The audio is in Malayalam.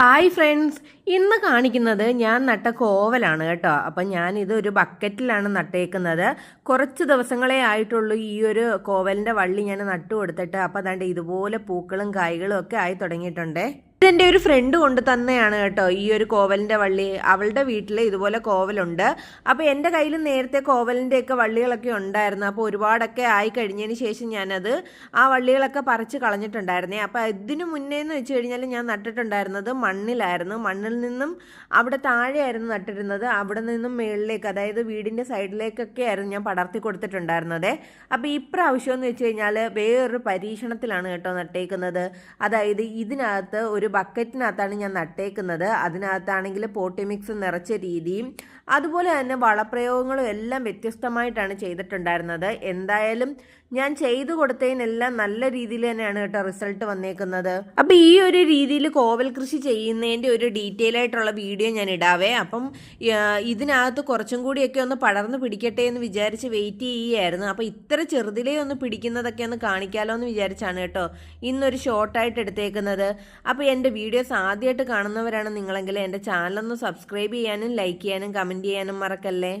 ഹായ് ഫ്രണ്ട്സ് ഇന്ന് കാണിക്കുന്നത് ഞാൻ നട്ട കോവലാണ് കേട്ടോ. അപ്പം ഞാനിത് ഒരു ബക്കറ്റിലാണ് നട്ടേക്കുന്നത്. കുറച്ച് ദിവസങ്ങളെ ആയിട്ടുള്ളൂ ഈ ഒരു കോവലിന്റെ വള്ളി ഞാൻ നട്ടു കൊടുത്തിട്ട്. അപ്പം അതാണ്ട് ഇതുപോലെ പൂക്കളും കായ്കളും ഒക്കെ ആയി തുടങ്ങിയിട്ടുണ്ടേ. ഇതെന്റെ ഒരു ഫ്രണ്ട് കൊണ്ട് തന്നെയാണ് കേട്ടോ ഈ ഒരു കോവലിന്റെ വള്ളി. അവളുടെ വീട്ടിൽ ഇതുപോലെ കോവലുണ്ട്. അപ്പോൾ എന്റെ കയ്യിൽ നേരത്തെ കോവലിന്റെ ഒക്കെ വള്ളികളൊക്കെ ഉണ്ടായിരുന്നു. അപ്പോൾ ഒരുപാടൊക്കെ ആയി കഴിഞ്ഞതിന് ശേഷം ഞാനത് ആ വള്ളികളൊക്കെ പറിച്ച് കളഞ്ഞിട്ടുണ്ടായിരുന്നേ. അപ്പോൾ ഇതിനു മുന്നേ എന്ന് വെച്ച് കഴിഞ്ഞാൽ ഞാൻ നട്ടിട്ടുണ്ടായിരുന്നത് മണ്ണിലായിരുന്നു. മണ്ണിൽ നിന്നും അവിടെ താഴെയായിരുന്നു നട്ടിരുന്നത്. അവിടെ നിന്നും മുകളിലേക്ക് അതായത് വീടിന്റെ സൈഡിലേക്കൊക്കെ ആയിരുന്നു ഞാൻ പടർത്തി കൊടുത്തിട്ടുണ്ടായിരുന്നത്. അപ്പോൾ ഇപ്രാവശ്യം എന്ന് വെച്ച് കഴിഞ്ഞാൽ വേറൊരു പരീക്ഷണത്തിലാണ് കേട്ടോ നട്ടേക്കുന്നത്. അതായത് ഇതിനകത്ത് ഒരു ബക്കറ്റിനകത്താണ് ഞാൻ നട്ടേക്കുന്നത്. അതിനകത്താണെങ്കിൽ പോട്ടി മിക്സ് നിറച്ച രീതിയും അതുപോലെ തന്നെ വളപ്രയോഗങ്ങളും എല്ലാം വ്യത്യസ്തമായിട്ടാണ് ചെയ്തിട്ടുണ്ടായിരുന്നത്. എന്തായാലും ഞാൻ ചെയ്തു കൊടുത്തതിനെല്ലാം നല്ല രീതിയിൽ തന്നെയാണ് കേട്ടോ റിസൾട്ട് വന്നേക്കുന്നത്. അപ്പം ഈ ഒരു രീതിയിൽ കോവൽ കൃഷി ചെയ്യുന്നതിന്റെ ഒരു ഡീറ്റെയിൽ ആയിട്ടുള്ള വീഡിയോ ഞാൻ ഇടാവേ. അപ്പം ഇതിനകത്ത് കുറച്ചും കൂടിയൊക്കെ ഒന്ന് പടർന്ന് പിടിക്കട്ടെ എന്ന് വിചാരിച്ച് വെയിറ്റ് ചെയ്യുകയായിരുന്നു. അപ്പം ഇത്ര ചെറുതിലേ ഒന്ന് പിടിക്കുന്നതൊക്കെ ഒന്ന് കാണിക്കാമല്ലോ എന്ന് വിചാരിച്ചാണ് കേട്ടോ ഇന്നൊരു ഷോർട്ടായിട്ട് എടുത്തേക്കുന്നത്. അപ്പോൾ എന്റെ വീഡിയോസ് ആദ്യമായിട്ട് കാണുന്നവരാണ് നിങ്ങളെങ്കിൽ എന്റെ ചാനലൊന്ന് സബ്സ്ക്രൈബ് ചെയ്യാനും ലൈക്ക് ചെയ്യാനും കമന്റ് ചെയ്യാനും മറക്കല്ലേ?